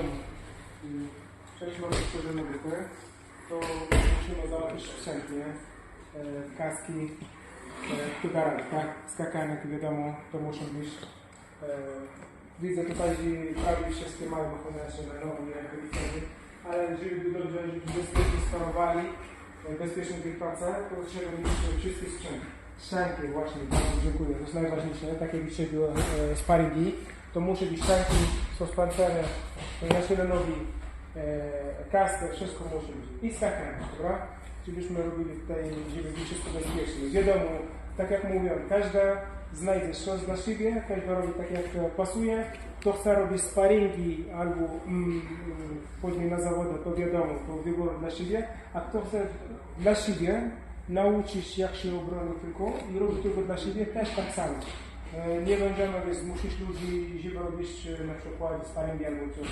wiadomo, mm, cześć mamy stworzone grupy, to musimy załatwić sprzęt, nie? E, kaski, e, tugarek, tak? Skakanek, wiadomo, to muszą być. E, widzę tutaj, że prawie wszystkie mają ochroniacze na jak wyliczeni, ale żeby dobrze, żeby bezpiecznie sparowali, e, bezpiecznie ich pracach, to trzeba mieć czysty sprzęt. Szanki właśnie, bardzo dziękuję, to jest najważniejsze, tak jak dzisiaj było e, sparingi, to musi być szanki, są spancery, nasze nogi, e, kaskę, wszystko musi być. I skakanie, dobra? Żebyśmy robili tutaj, żeby być wszystko bezpieczne. Wiadomo, tak jak mówiłem, każda znajdzie coś dla siebie, każda robi tak jak pasuje. Kto chce robić sparingi albo mm, mm, później na zawodzie, to wiadomo, to wybór dla siebie. A kto chce dla siebie nauczyć jak się obronić tylko i robić tylko dla siebie, też tak samo. E, Nie będziemy zmusić ludzi, żeby robić e, na przykład sparingi albo coś.